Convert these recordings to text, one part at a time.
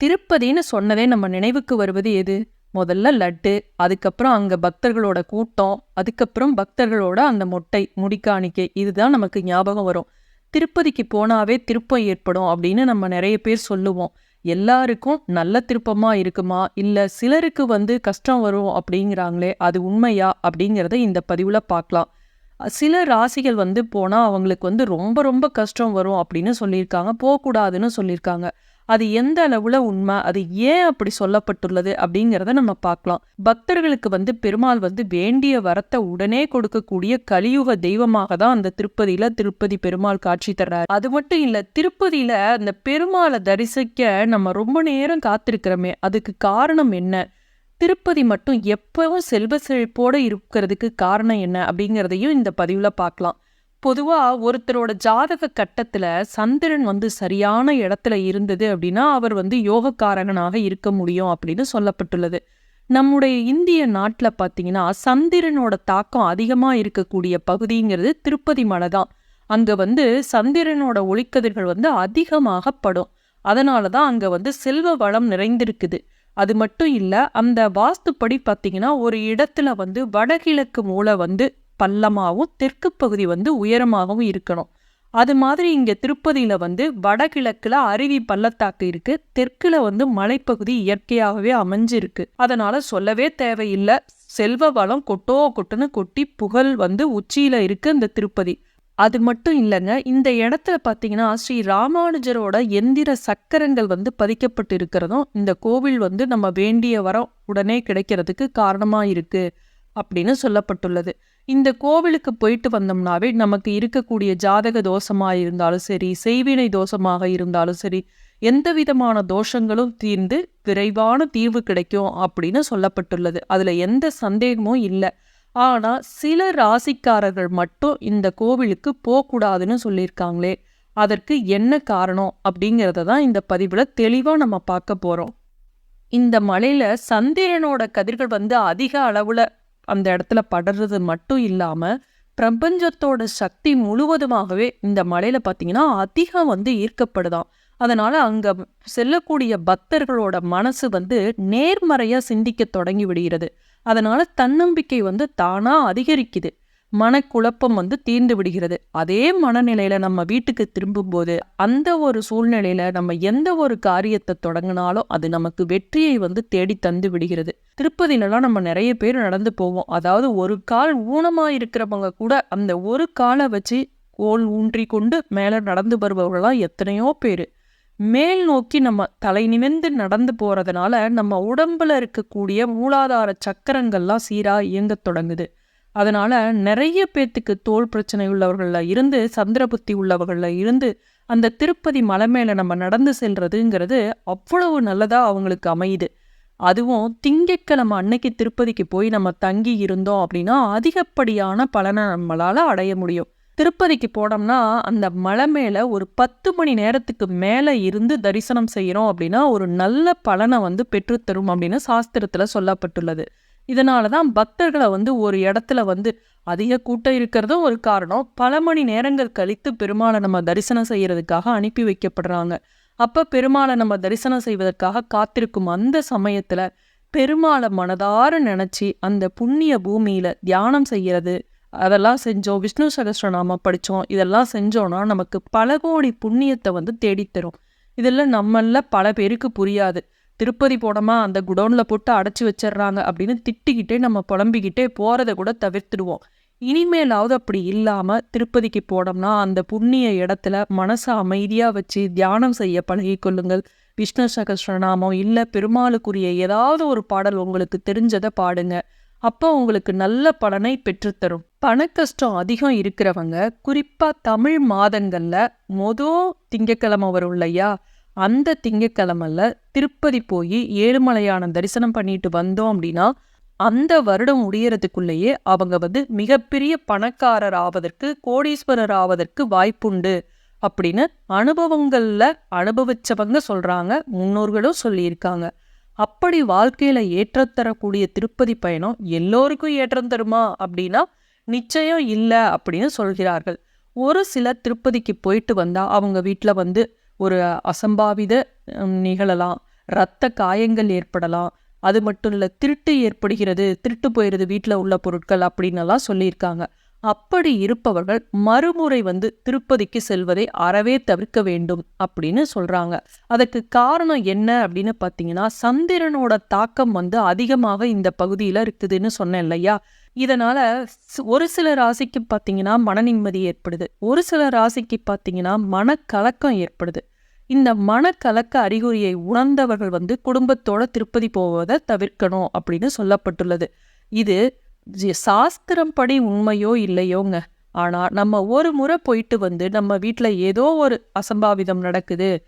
திருப்பதின்னு சொன்னதே நம்ம நினைவுக்கு வருவது எது? முதல்ல லட்டு அதுக்கப்புறம் அங்கே பக்தர்களோட கூட்டம் அதுக்கப்புறம் பக்தர்களோட அந்த மொட்டை முடிக்காணிக்கை இதுதான் நமக்கு ஞாபகம் வரும். திருப்பதிக்கு போனாவே திருப்பம் ஏற்படும் அப்படின்னு நம்ம நிறைய பேர் சொல்லுவோம். எல்லாருக்கும் நல்ல திருப்பமாக இருக்குமா? இல்லை சிலருக்கு வந்து கஷ்டம் வரும் அப்படிங்கிறாங்களே அது உண்மையா? அப்படிங்கிறத இந்த பதிவில் பார்க்கலாம். சில ராசிகள் வந்து போனால் அவங்களுக்கு வந்து ரொம்ப ரொம்ப கஷ்டம் வரும் அப்படின்னு சொல்லியிருக்காங்க. போகக்கூடாதுன்னு சொல்லியிருக்காங்க. அது எந்த அளவுல உண்மை அது ஏன் அப்படி சொல்லப்பட்டுள்ளது அப்படிங்கிறத நம்ம பார்க்கலாம். பக்தர்களுக்கு வந்து பெருமாள் வந்து வேண்டிய வரத்தை உடனே கொடுக்கக்கூடிய கலியுக தெய்வமாக தான் அந்த திருப்பதியில திருப்பதி பெருமாள் காட்சி தர்றாரு. அது மட்டும் இல்ல திருப்பதியில அந்த பெருமாளை தரிசிக்க நம்ம ரொம்ப நேரம் காத்திருக்கிறோமே அதுக்கு காரணம் என்ன? திருப்பதி மட்டும் எப்பவும் செல்வ செழிப்போடு இருக்கிறதுக்கு காரணம் என்ன அப்படிங்கிறதையும் இந்த பதிவில் பார்க்கலாம். பொதுவாக ஒருத்தரோட ஜாதக கட்டத்தில் சந்திரன் வந்து சரியான இடத்துல இருந்தது அப்படின்னா அவர் வந்து யோகக்காரகனாக இருக்க முடியும் அப்படின்னு சொல்லப்பட்டுள்ளது. நம்முடைய இந்திய நாட்டில் பார்த்தீங்கன்னா சந்திரனோட தாக்கம் அதிகமாக இருக்கக்கூடிய பகுதிங்கிறது திருப்பதி மலை தான். அங்கே வந்து சந்திரனோட ஒளிக்கதிர்கள் வந்து அதிகமாக படும். அதனால தான் அங்கே வந்து செல்வ வளம் நிறைந்திருக்குது. அது மட்டும் இல்லை அந்த வாஸ்துப்படி பார்த்தீங்கன்னா ஒரு இடத்துல வந்து வடகிழக்கு மூலை வந்து பள்ளமாகவும் தெற்கு பகுதி வந்து உயரமாகவும் இருக்கணும். அது மாதிரி இங்கே திருப்பதியில் வந்து வடகிழக்கில் அருவி பள்ளத்தாக்கு இருக்குது தெற்கில் வந்து மலைப்பகுதி இயற்கையாகவே அமைஞ்சிருக்கு. அதனால் சொல்லவே தேவையில்லை. செல்வ வளம் கொட்டோ கொட்டுன்னு கொட்டி புகழ் வந்து உச்சியில் இருக்குது இந்த திருப்பதி. அது மட்டும் இல்லைங்க இந்த இடத்துல பார்த்தீங்கன்னா ஸ்ரீ ராமானுஜரோட எந்திர சக்கரங்கள் வந்து பதிக்கப்பட்டு இருக்கிறதும் இந்த கோவில் வந்து நம்ம வேண்டிய வரம் உடனே கிடைக்கிறதுக்கு காரணமாக இருக்குது அப்படின்னு சொல்லப்பட்டுள்ளது. இந்த கோவிலுக்கு போயிட்டு வந்தோம்னாவே நமக்கு இருக்கக்கூடிய ஜாதக தோஷமாக இருந்தாலும் சரி செய்வினை தோஷமாக இருந்தாலும் சரி எந்த விதமான தோஷங்களும் தீர்ந்து விரைவான தீர்வு கிடைக்கும் அப்படின்னு சொல்லப்பட்டுள்ளது. அதில் எந்த சந்தேகமும் இல்லை. ஆனால் சில ராசிக்காரர்கள் மட்டும் இந்த கோவிலுக்கு போகக்கூடாதுன்னு சொல்லியிருக்காங்களே அதற்கு என்ன காரணம் அப்படிங்கிறத தான் இந்த பதிவில் தெளிவாக நம்ம பார்க்க போகிறோம் இந்த மலையில் சந்திரனோட கதிர்கள் வந்து அதிக அளவில் அந்த இடத்துல படுறது மட்டும் இல்லாமல் பிரபஞ்சத்தோட சக்தி முழுவதுமாகவே இந்த மலையில் பார்த்தீங்கன்னா அதிகம் வந்து ஈர்க்கப்படுதாம் அதனால் அங்கே செல்லக்கூடிய பக்தர்களோட மனசு வந்து நேர்மறையாக சிந்திக்க தொடங்கி விடுகிறது. அதனால் தன்னம்பிக்கை வந்து தானாக அதிகரிக்குது. மனக்குழப்பம் வந்து தீர்ந்து விடுகிறது. அதே மனநிலையில நம்ம வீட்டுக்கு திரும்பும்போது அந்த ஒரு சூழ்நிலையில நம்ம எந்த ஒரு காரியத்தை தொடங்கினாலும் அது நமக்கு வெற்றியை வந்து தேடி தந்து விடுகிறது. திருப்பதியிலலாம் நம்ம நிறைய பேர் நடந்து போவோம். அதாவது ஒரு கால் ஊனமாக இருக்கிறவங்க கூட அந்த ஒரு காலை வச்சு கோல் ஊன்றி கொண்டு மேலே நடந்து வருபவர்களாம் எத்தனையோ பேர். மேல் நோக்கி நம்ம தலை நிமிர்ந்து நடந்து போகிறதுனால நம்ம உடம்புல இருக்கக்கூடிய மூலாதார சக்கரங்கள்லாம் சீராக இயங்கத் தொடங்குது. அதனால் நிறைய பேர்த்துக்கு தோல் பிரச்சனை உள்ளவர்களில் இருந்து சந்திர புத்தி உள்ளவர்களில் இருந்து அந்த திருப்பதி மலை மேலே நம்ம நடந்து செல்றதுங்கிறது அவ்வளவு நல்லதாக அவங்களுக்கு அமையுது. அதுவும் திங்கட்கிழமை அன்னைக்கு திருப்பதிக்கு போய் நம்ம தங்கி இருந்தோம் அப்படின்னா அதிகப்படியான பலனை நம்மளால் அடைய முடியும். திருப்பதிக்கு போனோம்னா அந்த மலை மேலே ஒரு பத்து மணி நேரத்துக்கு மேலே இருந்து தரிசனம் செய்கிறோம் அப்படின்னா ஒரு நல்ல பலனை வந்து பெற்றுத்தரும் அப்படின்னு சாஸ்திரத்தில் சொல்லப்பட்டுள்ளது. இதனால தான் பக்தர்களை வந்து ஒரு இடத்துல வந்து அதிக கூட்டம் இருக்கிறதும் ஒரு காரணம். பல மணி நேரங்கள் கழித்து பெருமாளை நம்ம தரிசனம் செய்யறதுக்காக அனுப்பி வைக்கப்படுறாங்க. அப்போ பெருமாளை நம்ம தரிசனம் செய்வதற்காக காத்திருக்கும் அந்த சமயத்தில் பெருமாளை மனதார நினச்சி அந்த புண்ணிய பூமியில் தியானம் செய்கிறது அதெல்லாம் செஞ்சோம். விஷ்ணு சகஸ்ரநாம படித்தோம் இதெல்லாம் செஞ்சோன்னா நமக்கு பல கோடி புண்ணியத்தை வந்து தேடித்தரும் இதெல்லாம் நம்மள பல பேருக்கு புரியாது. திருப்பதி போனோமா அந்த குடோனில் போட்டு அடைச்சி வச்சிடுறாங்க அப்படின்னு திட்டிக்கிட்டே நம்ம புலம்பிக்கிட்டே போகிறத கூட தவிர்த்துடுவோம். இனிமேலாவது அப்படி இல்லாமல் திருப்பதிக்கு போனோம்னா அந்த புண்ணிய இடத்துல மனசை அமைதியாக வச்சு தியானம் செய்ய பழகிக்கொள்ளுங்கள் விஷ்ணு சகஸ்ரநாமம் இல்லை பெருமாளுக்குரிய ஏதாவது ஒரு பாடல் உங்களுக்கு தெரிஞ்சதை பாடுங்க. அப்போ உங்களுக்கு நல்ல பலனை பெற்றுத்தரும். பண கஷ்டம் அதிகம் இருக்கிறவங்க குறிப்பாக தமிழ் மாதங்களில் மொதல் திங்கக்கிழமை வரும் இல்லையா அந்த திங்கக்கிழமைல திருப்பதி போய் ஏழுமலையான தரிசனம் பண்ணிட்டு வந்தோம் அப்படின்னா அந்த வருடம் முடியறதுக்குள்ளேயே அவங்க வந்து மிகப்பெரிய பணக்காரர் ஆவதற்கு கோடீஸ்வரர் ஆவதற்கு வாய்ப்புண்டு அப்படின்னு அனுபவங்கள்ல அனுபவிச்சவங்க சொல்றாங்க முன்னோர்களும் சொல்லியிருக்காங்க. அப்படி வாழ்க்கையில ஏற்றம் தரக்கூடிய திருப்பதி பயணம் எல்லோருக்கும் ஏற்றம் தருமா அப்படின்னா நிச்சயம் இல்லை அப்படின்னு சொல்கிறார்கள். ஒரு சிலர் திருப்பதிக்கு போயிட்டு வந்தால் அவங்க வீட்டில் வந்து ஒரு அசம்பாவித நிகழலாம். இரத்த காயங்கள் ஏற்படலாம். அது மட்டும் இல்லை திருட்டு ஏற்படுகிறது திருட்டு போயிடுது வீட்டில் உள்ள பொருட்கள் அப்படின்னெல்லாம் சொல்லியிருக்காங்க. அப்படி இருப்பவர்கள் மறுமுறை வந்து திருப்பதிக்கு செல்வதை அறவே தவிர்க்க வேண்டும் அப்படின்னு சொல்கிறாங்க அதுக்கு காரணம் என்ன அப்படின்னு பார்த்தீங்கன்னா சந்திரனோட தாக்கம் வந்து அதிகமாக இந்த பகுதியில் இருக்குதுன்னு சொன்னேன் இல்லையா? இதனால் ஒரு சில ராசிக்கு பார்த்தீங்கன்னா மன நிம்மதி ஏற்படுது. ஒரு சில ராசிக்கு பார்த்தீங்கன்னா மனக்கலக்கம் ஏற்படுது. இந்த மனக்கலக்க அறிகுறியை உணர்ந்தவர்கள் வந்து குடும்பத்தோட திருப்பதி போவதை தவிர்க்கணும் அப்படின்னு சொல்லப்பட்டுள்ளது. இது ஜி- சாஸ்திரம் படி உண்மையோ இல்லையோங்க. ஆனால் நம்ம ஒரு முறை போயிட்டு வந்து நம்ம வீட்டில் ஏதோ ஒரு அசம்பாவிதம் நடக்குது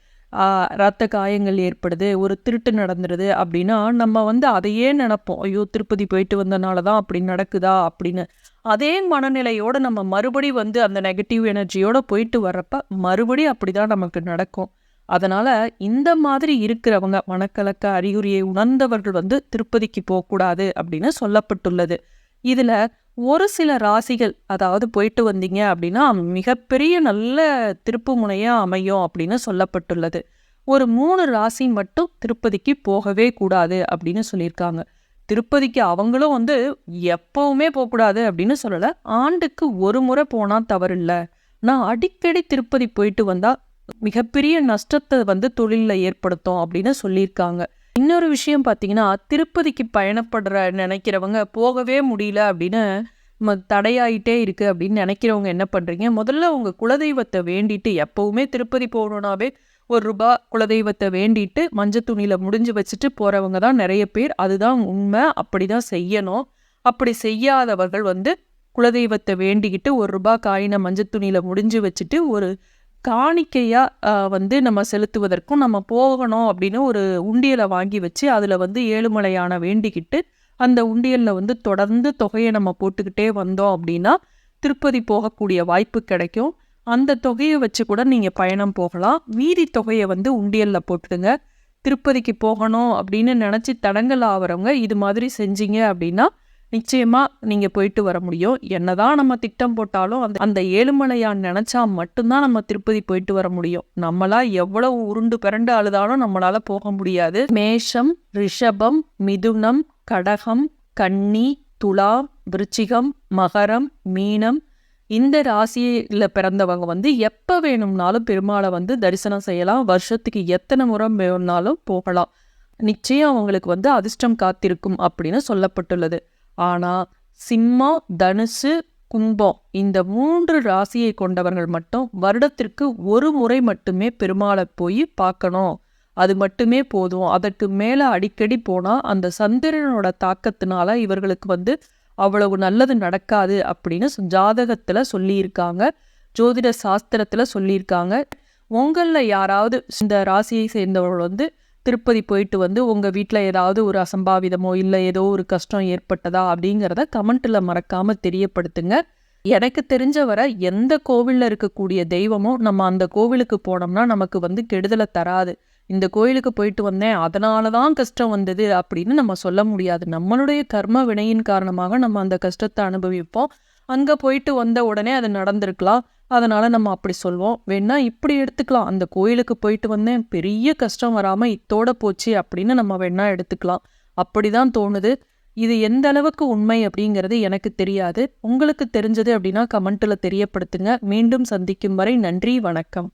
ரத்த காயங்கள் ஏற்படுது ஒரு திருட்டு நடந்துருது அப்படின்னா நம்ம வந்து அதையே நினப்போம். ஐயோ திருப்பதி போயிட்டு வந்தனால தான் அப்படி நடக்குதா அப்படின்னு. அதே மனநிலையோடு நம்ம மறுபடி வந்து அந்த நெகட்டிவ் எனர்ஜியோடு போயிட்டு வர்றப்ப மறுபடி அப்படிதான் நமக்கு நடக்கும். அதனால இந்த மாதிரி இருக்கிறவங்க மனக்கலக்க அறிகுறியை உணர்ந்தவர்கள் வந்து திருப்பதிக்கு போகக்கூடாது அப்படின்னு சொல்லப்பட்டுள்ளது. இதுல ஒரு சில ராசிகள் அதாவது போயிட்டு வந்தீங்க அப்படின்னா மிகப்பெரிய நல்ல திருப்பு முனையாக அமையும் அப்படின்னு சொல்லப்பட்டுள்ளது. ஒரு மூணு ராசி மட்டும் திருப்பதிக்கு போகவே கூடாது அப்படின்னு சொல்லியிருக்காங்க. திருப்பதிக்கு அவங்களும் வந்து எப்பவுமே போகக்கூடாது அப்படின்னு சொல்லலை ஆண்டுக்கு ஒரு முறை போனால் தவறில்லை. நான் அடிக்கடி திருப்பதி போயிட்டு வந்தா மிகப்பெரிய நஷ்டத்தை வந்து தொழிலில் ஏற்படுத்தும் அப்படின்னு சொல்லியிருக்காங்க. இன்னொரு விஷயம் பார்த்தீங்கன்னா திருப்பதிக்கு பயணப்படுற நினைக்கிறவங்க போகவே முடியல அப்படின்னு ம தடையாயிட்டே இருக்குது அப்படின்னு நினைக்கிறவங்க என்ன பண்ணுறீங்க முதல்ல உங்கள் குலதெய்வத்தை வேண்டிட்டு எப்போவுமே திருப்பதி போகணுன்னாவே ஒரு ரூபா குலதெய்வத்தை வேண்டிட்டு மஞ்சள் துணியில் முடிஞ்சு வச்சுட்டு போகிறவங்க தான் நிறைய பேர். அதுதான் உண்மை. அப்படி தான் செய்யணும். அப்படி செய்யாதவர்கள் வந்து குலதெய்வத்தை வேண்டிக்கிட்டு ஒரு ரூபா காயினை மஞ்சள் துணியில் முடிஞ்சு வச்சுட்டு ஒரு காணிக்கையாக வந்து நம்ம செலுத்துவதற்கும் நம்ம போகணும் அப்படின்னு ஒரு உண்டியலை வாங்கி வச்சு அதில் வந்து ஏழுமலையான வேண்டிக்கிட்டு அந்த உண்டியலில் வந்து தொடர்ந்து தொகையை நம்ம போட்டுக்கிட்டே வந்தோம் அப்படின்னா திருப்பதி போகக்கூடிய வாய்ப்பு கிடைக்கும். அந்த தொகையை வச்சு கூட நீங்கள் பயணம் போகலாம். மீதி தொகையை வந்து உண்டியலில் போட்டுடுங்க. திருப்பதிக்கு போகணும் அப்படின்னு நினச்சி தடங்கல் ஆகிறவங்க இது மாதிரி செஞ்சீங்க அப்படின்னா நிச்சயமாக நீங்கள் போயிட்டு வர முடியும். என்னதான் நம்ம திட்டம் போட்டாலும் அந்த அந்த ஏழுமலையான் நினச்சா மட்டும்தான் நம்ம திருப்பதி போயிட்டு வர முடியும். நம்மளா எவ்வளவு உருண்டு பிறண்டு அழுதாலும் நம்மளால போக முடியாது. மேஷம் ரிஷபம் மிதுனம் கடகம் கன்னி துலா விருச்சிகம் மகரம் மீனம் இந்த ராசியில் பிறந்தவங்க வந்து எப்போ வேணும்னாலும் பெருமாளை வந்து தரிசனம் செய்யலாம். வருஷத்துக்கு எத்தனை முறை வேணும்னாலும் போகலாம். நிச்சயம் அவங்களுக்கு வந்து அதிர்ஷ்டம் காத்திருக்கும் அப்படின்னு சொல்லப்பட்டுள்ளது. ஆனால் சிம்மம் தனுசு கும்பம் இந்த மூன்று ராசியை கொண்டவர்கள் மட்டும் வருடத்திற்கு ஒரு முறை மட்டுமே பெருமாளை போய் பார்க்கணும். அது மட்டுமே போதும். அதற்கு மேலே அடிக்கடி போனால் அந்த சந்திரனோட தாக்கத்தினால இவர்களுக்கு வந்து அவ்வளவு நல்லது நடக்காது அப்படின்னு சொ- சொல்லியிருக்காங்க. ஜோதிட சாஸ்திரத்தில் சொல்லியிருக்காங்க. உங்களில் யாராவது இந்த ராசியை சேர்ந்தவர்கள் வந்து திருப்பதி போயிட்டு வந்து உங்கள் வீட்டில் ஏதாவது ஒரு அசம்பாவிதமோ இல்லை ஏதோ ஒரு கஷ்டம் ஏற்பட்டதா அப்படிங்கிறத கமெண்ட்டில் மறக்காமல் தெரியப்படுத்துங்க. எனக்கு தெரிஞ்சவரை எந்த கோவிலில் இருக்கக்கூடிய தெய்வமோ நம்ம அந்த கோவிலுக்கு போனோம்னா நமக்கு வந்து கெடுதலை தராது. இந்த கோயிலுக்கு போயிட்டு வந்தேன் அதனால தான் கஷ்டம் வந்தது அப்படின்னு நம்ம சொல்ல முடியாது. நம்மளுடைய கர்ம வினையின் காரணமாக நம்ம அந்த கஷ்டத்தை அனுபவிப்போம். அங்கே போயிட்டு வந்த உடனே அது நடந்திருக்கலாம். அதனால நம்ம அப்படி சொல்வோம். வேணா இப்படி எடுத்துக்கலாம். அந்த கோயிலுக்கு போயிட்டு வந்தேன். பெரிய கஷ்டம் வராம இத்தோட போச்சு அப்படின்னு நம்ம வேணா எடுத்துக்கலாம். அப்படிதான் தோணுது. இது எந்த அளவுக்கு உண்மை அப்படிங்கிறது எனக்கு தெரியாது. உங்களுக்கு தெரிஞ்சது அப்படின்னா கமெண்ட்ல தெரியப்படுத்துங்க. மீண்டும் சந்திக்கும் வரை நன்றி வணக்கம்.